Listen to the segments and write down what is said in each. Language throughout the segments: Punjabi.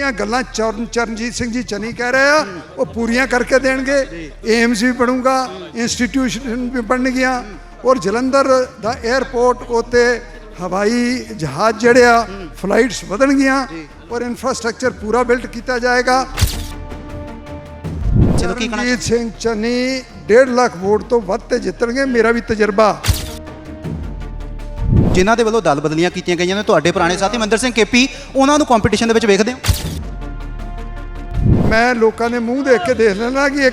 ਜਿੰਨੀਆਂ ਗੱਲਾਂ ਚਰਨ ਚਰਨਜੀਤ ਸਿੰਘ ਜੀ ਚੰਨੀ ਕਹਿ ਰਹੇ ਆ ਉਹ ਪੂਰੀਆਂ ਕਰਕੇ ਦੇਣਗੇ। ਏਮਸ ਵੀ ਬਣੂਗਾ ਇੰਸਟੀਟਿਊਸ਼ਨ ਵੀ ਬਣਨਗੀਆਂ। ਔਰ ਜਲੰਧਰ ਦਾ 에ਅਰਪੋਰਟ ਉਤੇ ਹਵਾਈ ਜਹਾਜ਼ ਜਿਹੜੇ ਆ ਫਲਾਈਟਸ ਵਧਣਗੀਆਂ ਔਰ ਇਨਫਰਾਸਟ੍ਰਕਚਰ ਪੂਰਾ ਬਿਲਡ ਕੀਤਾ ਜਾਏਗਾ। ਚਲੋ ਕੀ ਕਹਿਣਾ? ਚਰਨਜੀਤ ਸਿੰਘ ਚੰਨੀ 1.5 ਲੱਖ ਵੋਟ ਤੋਂ ਵੱਧ ਤੇ ਜਿੱਤਣਗੇ ਮੇਰਾ ਵੀ ਤਜਰਬਾ। ਜਿਨ੍ਹਾਂ ਦੇ ਵੱਲੋਂ ਦਲ ਬਦਲੀਆਂ ਕੀਤੀਆਂ ਗਈਆਂ ਨੇ ਤੁਹਾਡੇ ਪੁਰਾਣੇ ਸਾਥੀ ਮੰਦਰ ਸਿੰਘ ਕੇਪੀ ਉਹਨਾਂ ਨੂੰ ਕੰਪੀਟੀਸ਼ਨ ਦੇ ਵਿੱਚ ਵੇਖਦੇ ਹੋ? ਮੈਂ ਲੋਕਾਂ ਦੇ ਮੂੰਹ ਦੇਖ ਕੇ ਦੇਖ ਲੈਣਾ ਕਿ ਇਹ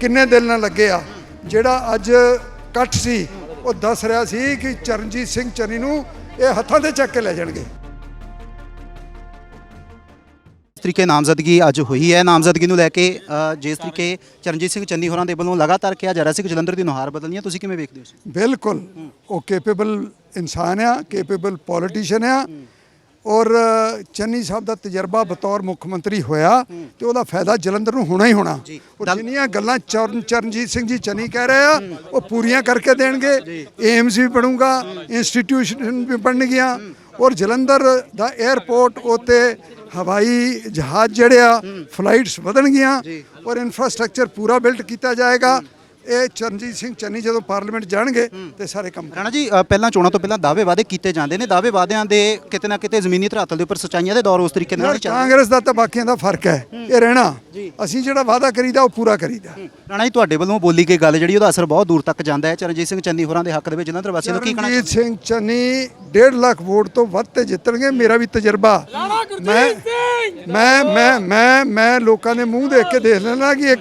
ਕਿੰਨੇ ਦਿਲ ਨਾਲ ਲੱਗੇ ਆ। ਜਿਹੜਾ ਅੱਜ ਇਕੱਠ ਸੀ ਉਹ ਦੱਸ ਰਿਹਾ ਸੀ ਕਿ ਚਰਨਜੀਤ ਸਿੰਘ ਚੰਨੀ ਨੂੰ ਇਹ ਹੱਥਾਂ ਤੇ ਚੱਕ ਕੇ ਲੈ ਜਾਣਗੇ। ਤਰੀਕੇ ਨਾਮਜ਼ਦਗੀ ਅੱਜ ਹੋਈ ਹੈ ਨਾਮਜ਼ਦਗੀ ਨੂੰ ਲੈ ਕੇ ਜਿਸ ਤਰੀਕੇ ਚਰਨਜੀਤ ਸਿੰਘ ਚੰਨੀ ਹੋਰਾਂ ਦੇ ਵੱਲੋਂ ਲਗਾਤਾਰ ਕਿਹਾ ਜਾ ਰਿਹਾ ਸੀ ਕਿ ਜਲੰਧਰ ਦੀ ਨੁਹਾਰ ਬਦਲਣੀ ਹੈ ਤੁਸੀਂ ਕਿਵੇਂ ਵੇਖਦੇ ਹੋ? ਬਿਲਕੁਲ ਉਹ ਕੈਪੇਬਲ ਇਨਸਾਨ ਆ ਕੈਪੇਬਲ ਪੋਲੀਟੀਸ਼ੀਅਨ ਆ। ਔਰ ਚੰਨੀ ਸਾਹਿਬ ਦਾ ਤਜਰਬਾ ਬਤੌਰ ਮੁੱਖ ਮੰਤਰੀ ਹੋਇਆ ਤੇ ਉਹਦਾ ਫਾਇਦਾ ਜਲੰਧਰ ਨੂੰ ਹੋਣਾ ਹੀ ਹੋਣਾ। ਦਲ- ਜਿੰਨੀਆਂ ਗੱਲਾਂ ਚਰਨ ਚਰਨਜੀਤ ਸਿੰਘ ਜੀ ਚੰਨੀ ਕਹਿ ਰਹੇ ਆ ਉਹ ਪੂਰੀਆਂ ਕਰਕੇ ਦੇਣਗੇ। ਏਮਸ ਵੀ ਬਣੂਗਾ ਇੰਸਟੀਟਿਊਸ਼ਨ ਵੀ ਬਣਨਗੀਆਂ। ਔਰ ਜਲੰਧਰ ਦਾ 에ਅਰਪੋਰਟ ਉਤੇ ਹਵਾਈ ਜਹਾਜ਼ ਜਿਹੜੇ ਆ ਫਲਾਈਟਸ ਵਧਣਗੀਆਂ ਔਰ ਇਨਫਰਾਸਟ੍ਰਕਚਰ ਪੂਰਾ ਬਿਲਡ ਕੀਤਾ ਜਾਏਗਾ। ਇਹ ਚਰਨਜੀਤ ਸਿੰਘ ਚੰਨੀ ਜਦੋਂ ਪਾਰਲੀਮੈਂਟ ਜਾਣਗੇ ਤੇ ਸਾਰੇ ਕੰਮ ਰਾਣਾ ਜੀ ਅ, ਪਹਿਲਾਂ ਚੋਣਾਂ ਤੋਂ ਪਹਿਲਾਂ ਦਾਅਵੇ ਵਾਅਦੇ ਕੀਤੇ ਜਾਂਦੇ ਨੇ। ਦਾਅਵੇ ਵਾਅਦਿਆਂ ਦੇ ਕਿਤੇ ਨਾ ਕਿਤੇ ਜ਼ਮੀਨੀ ਧਰਾਤਲ ਦੇ ਉੱਪਰ ਸਚਾਈਆਂ ਦੇ ਦੌਰ ਉਸ ਤਰੀਕੇ ਨਾਲ ਯਾਰ ਨਹੀਂ ਕਾਂਗਰਸ ਦਾ ਤਾਂ ਬਾਕੀਆਂ ਦਾ ਫ਼ਰਕ ਹੈ। ਇਹ ਰਹਿਣਾ। ਅਸੀਂ ਜਿਹੜਾ ਵਾਅਦਾ ਕਰੀਦਾ ਉਹ ਪੂਰਾ ਕਰੀਦਾ। ਰਾਣਾ ਜੀ ਤੁਹਾਡੇ ਵੱਲੋਂ ਬੋਲੀ ਗਈ ਗੱਲ ਜਿਹੜੀ ਉਹਦਾ ਅਸਰ ਬਹੁਤ ਦੂਰ ਤੱਕ ਜਾਂਦਾ ਹੈ। ਚਰਨਜੀਤ ਸਿੰਘ ਚੰਨੀ ਹੋਰਾਂ ਦੇ ਹੱਕ ਦੇ ਵਿੱਚ ਜਲੰਧਰ ਵਾਸੀਆਂ ਨੂੰ ਕੀ ਕਹਿਣਾ ਚਰਨਜੀਤ ਸਿੰਘ ਚੰਨੀ 1.5 ਲੱਖ ਵੋਟ ਤੋਂ ਵੱਧ ਤੇ ਜਿੱਤਣਗੇ ਮੇਰਾ ਵੀ ਤਜਰਬਾ। ਮੈਂ ਮੈਂ ਮੈਂ ਮੈਂ ਮੈਂ ਲੋਕਾਂ ਦੇ ਮੂੰਹ ਦੇਖ ਕੇ ਦੇਖ ਲੈਣਾ ਕਿ ਇਹ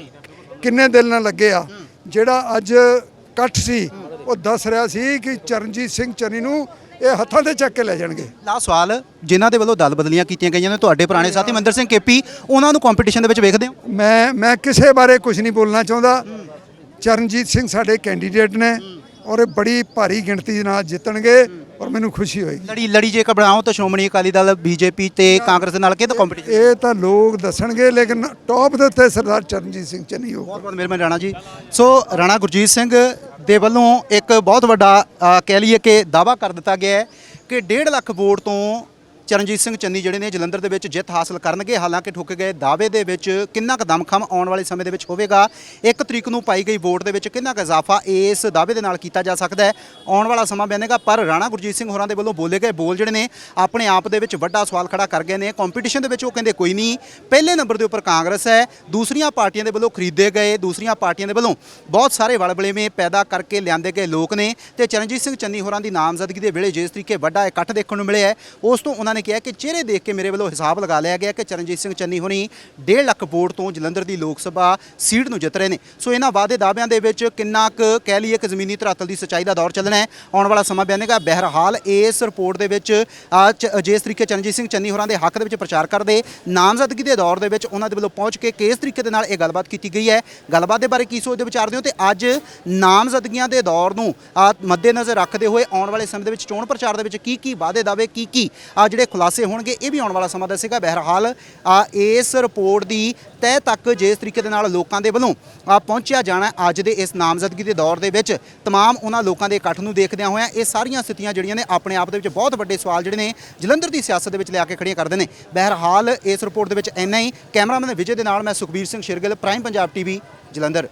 ਕਿੰਨੇ ਦਿਲ ਨਾਲ ਲੱਗੇ ਆ। ਜਿਹੜਾ ਅੱਜ ਇਕੱਠ ਸੀ ਉਹ ਦੱਸ ਰਿਹਾ ਸੀ ਕਿ ਚਰਨਜੀਤ ਸਿੰਘ ਚੰਨੀ ਨੂੰ ਇਹ ਹੱਥਾਂ ਤੇ ਚੱਕ ਕੇ ਲੈ ਜਾਣਗੇ। ਲਾ ਸਵਾਲ ਜਿਨ੍ਹਾਂ ਦੇ ਵੱਲੋਂ ਦਲ ਬਦਲੀਆਂ ਕੀਤੀਆਂ ਗਈਆਂ ਨੇ ਤੁਹਾਡੇ ਪੁਰਾਣੇ ਸਾਥੀ ਮੰਦਰ ਸਿੰਘ ਕੇਪੀ ਉਹਨਾਂ ਨੂੰ ਕੰਪੀਟੀਸ਼ਨ ਦੇ ਵਿੱਚ ਵੇਖਦੇ ਹੋ? ਮੈਂ ਮੈਂ ਕਿਸੇ ਬਾਰੇ ਕੁਝ ਨਹੀਂ ਬੋਲਣਾ ਚਾਹੁੰਦਾ। ਚਰਨਜੀਤ ਸਿੰਘ ਸਾਡੇ ਕੈਂਡੀਡੇਟ ਨੇ। ਔਰ ਇਹ ਬੜੀ ਭਾਰੀ ਗਿਣਤੀ ਦੇ ਨਾਲ ਜਿੱਤਣਗੇ ਔਰ ਮੈਨੂੰ ਖੁਸ਼ੀ ਹੋਏਗੀ। ਲੜੀ ਲੜੀ ਜੇ ਕਬੜਾਓ ਤਾਂ ਸ਼੍ਰੋਮਣੀ ਅਕਾਲੀ ਦਲ ਬੀਜੇਪੀ ਤੇ ਕਾਂਗਰਸ ਨਾਲ ਕਿਹਦਾ ਕੰਪੀਟੀਸ਼ਨ ਇਹ ਤਾਂ ਲੋਕ ਦੱਸਣਗੇ ਲੇਕਿਨ ਟੌਪ ਦੇ ਉੱਤੇ ਸਰਦਾਰ ਚਰਨਜੀਤ ਸਿੰਘ ਚੰਨੀ ਹੋਊਗਾ। ਬਹੁਤ ਬਹੁਤ ਮਿਹਰਬਾਨੀ ਰਾਣਾ ਜੀ। ਸੋ ਰਾਣਾ ਗੁਰਜੀਤ ਸਿੰਘ ਦੇ ਵੱਲੋਂ ਇੱਕ ਬਹੁਤ ਵੱਡਾ ਅ, ਕਹਿ ਲਈਏ ਕਿ ਦਾਵਾ ਕਰ ਦਿੱਤਾ ਗਿਆ ਹੈ ਕਿ 1.5 ਲੱਖ ਵੋਟ ਤੋਂ ਚਰਨਜੀਤ ਸਿੰਘ ਚੰਨੀ ਜਿਹੜੇ ਨੇ ਜਲੰਧਰ ਦੇ ਵਿੱਚ ਜਿੱਤ ਹਾਸਲ ਕਰਨਗੇ। ਹਾਲਾਂਕਿ ਠੁੱਕ ਗਏ ਦਾਅਵੇ ਦੇ ਵਿੱਚ ਕਿੰਨਾ ਕੁ ਦਮਖਮ ਆਉਣ ਵਾਲੇ ਸਮੇਂ ਦੇ ਵਿੱਚ ਹੋਵੇਗਾ। ਇੱਕ ਤਰੀਕ ਨੂੰ ਪਾਈ ਗਈ ਵੋਟ ਦੇ ਵਿੱਚ ਕਿੰਨਾ ਕੁ ਇਜ਼ਾਫਾ ਇਸ ਦਾਅਵੇ ਦੇ ਨਾਲ ਕੀਤਾ ਜਾ ਸਕਦਾ ਹੈ। ਆਉਣ ਵਾਲਾ ਸਮਾਂ ਬਿਆਨੇਗਾ ਪਰ ਰਾਣਾ ਗੁਰਜੀਤ ਸਿੰਘ ਹੋਰਾਂ ਦੇ ਵੱਲੋਂ ਬੋਲੇ ਗਏ ਬੋਲ ਜਿਹੜੇ ਨੇ ਆਪਣੇ ਆਪ ਦੇ ਵਿੱਚ ਵੱਡਾ ਸਵਾਲ ਖੜਾ ਕਰ ਗਏ ਨੇ। ਕੰਪੀਟੀਸ਼ਨ ਦੇ ਵਿੱਚ ਉਹ ਕਹਿੰਦੇ, ਕੋਈ ਨਹੀਂ, ਪਹਿਲੇ ਨੰਬਰ ਦੇ ਉੱਪਰ ਕਾਂਗਰਸ ਹੈ। ਦੂਸਰੀਆਂ ਪਾਰਟੀਆਂ ਦੇ ਵੱਲੋਂ ਖਰੀਦੇ ਗਏ, ਦੂਸਰੀਆਂ ਪਾਰਟੀਆਂ ਦੇ ਵੱਲੋਂ ਬਹੁਤ ਸਾਰੇ ਵਲਬਲੇਵੇਂ ਪੈਦਾ ਕਰਕੇ ਲਿਆਂਦੇ ਗਏ ਲੋਕ ਨੇ ਤੇ ਚਰਨਜੀਤ ਸਿੰਘ ਚੰਨੀ ਹੋਰਾਂ ਦੀ ਨਾਮਜ਼ਦਗੀ ਦੇ ਵੇਲੇ ਜਿਸ ਤਰੀਕੇ ਵੱਡਾ ਇਕੱਠ ਦੇਖਣ ਨੂੰ ਮਿਲਿਆ ਉਸ ਤੋਂ ਉਹਨਾਂ ਨੇ ਕਿਹਾ ਕਿ ਚਿਹਰੇ ਦੇਖ ਕੇ ਮੇਰੇ ਵੱਲੋਂ ਹਿਸਾਬ ਲਗਾ ਲਿਆ ਗਿਆ ਕਿ ਚਰਨਜੀਤ ਸਿੰਘ ਚੰਨੀ ਹੋਣੀ 1.5 ਲੱਖ ਵੋਟ ਤੋਂ ਜਲੰਧਰ ਦੀ ਲੋਕ ਸਭਾ ਸੀਟ ਨੂੰ ਜਿੱਤ ਰਹੇ ਨੇ। ਸੋ ਇਹਨਾਂ ਵਾਅਦੇ ਦਾਅਵਿਆਂ ਦੇ ਵਿੱਚ ਕਿੰਨਾ ਕੁ ਕਹਿ ਲਈਏ ਕਿ ਜ਼ਮੀਨੀ ਧਰਾਤਲ ਦੀ ਸੱਚਾਈ ਦਾ ਦੌਰ ਚੱਲਣਾ ਹੈ। ਆਉਣ ਵਾਲਾ ਸਮਾਂ ਬਿਆਨੇਗਾ ਬਹਿਰਹਾਲ ਇਸ ਰਿਪੋਰਟ ਦੇ ਵਿੱਚ ਜਿਸ ਤਰੀਕੇ ਚਰਨਜੀਤ ਸਿੰਘ ਚੰਨੀ ਹੋਰਾਂ ਦੇ ਹੱਕ ਦੇ ਵਿੱਚ ਪ੍ਰਚਾਰ ਕਰਦੇ, ਨਾਮਜ਼ਦਗੀ ਦੇ ਦੌਰ ਦੇ ਵਿੱਚ ਉਹਨਾਂ ਦੇ ਵੱਲੋਂ ਪਹੁੰਚ ਕੇ ਕਿਸ ਤਰੀਕੇ ਦੇ ਨਾਲ ਇਹ ਗੱਲਬਾਤ ਕੀਤੀ ਗਈ ਹੈ? ਗੱਲਬਾਤ ਦੇ ਬਾਰੇ ਕੀ ਸੋਚਦੇ ਵਿਚਾਰਦੇ ਹੋ? ਤੇ ਅੱਜ ਨਾਮਜ਼ਦਗੀਆਂ ਦੇ ਦੌਰ ਨੂੰ ਮੱਦੇਨਜ਼ਰ ਰੱਖਦੇ ਹੋਏ ਆਉਣ ਵਾਲੇ ਸਮੇਂ ਦੇ ਵਿੱਚ ਚੋਣ ਪ੍ਰਚਾਰ ਦੇ ਵਿੱਚ ਕੀ ਕੀ ਵਾਅਦੇ ਦਾਅਵੇ ਕੀ ਕੀ ਜਿਹੜੇ ਜਿਹੜੇ ਖੁਲਾਸੇ ਹੋਣਗੇ, ਇਹ ਵੀ ਆਉਣ ਵਾਲਾ ਸਮਾਂ ਦੱਸੇਗਾ। ਬਹਿਰਹਾਲ ਇਸ ਰਿਪੋਰਟ ਦੀ ਤਹਿ ਤੱਕ ਜਿਸ ਤਰੀਕੇ ਦੇ ਨਾਲ ਲੋਕਾਂ ਦੇ ਵੱਲੋਂ ਪਹੁੰਚਿਆ ਜਾਣਾ ਅੱਜ ਦੇ ਇਸ ਨਾਮਜ਼ਦਗੀ ਦੇ ਦੌਰ ਦੇ ਵਿੱਚ, ਤਮਾਮ ਉਹਨਾਂ ਲੋਕਾਂ ਦੇ ਇਕੱਠ ਨੂੰ ਦੇਖਦਿਆਂ ਹੋਇਆਂ, ਇਹ ਸਾਰੀਆਂ ਸਥਿਤੀਆਂ ਜਿਹੜੀਆਂ ਨੇ, ਆਪਣੇ ਆਪ ਦੇ ਵਿੱਚ ਬਹੁਤ ਵੱਡੇ ਸਵਾਲ ਜਿਹੜੇ ਨੇ, ਜਲੰਧਰ ਦੀ ਸਿਆਸਤ ਦੇ ਵਿੱਚ ਲਿਆ ਕੇ ਖੜੀਆਂ ਕਰਦੇ ਨੇ। ਬਹਿਰਹਾਲ, ਇਸ ਰਿਪੋਰਟ ਦੇ ਵਿੱਚ ਇੰਨਾ ਹੀ। ਕੈਮਰਾਮੈਨ ਵਿਜੇ ਦੇ ਨਾਲ ਮੈਂ ਸੁਖਬੀਰ ਸਿੰਘ ਸ਼ਿਰਗਿਲ, ਪ੍ਰਾਈਮ ਪੰਜਾਬ ਟੀਵੀ, ਜਲੰਧਰ।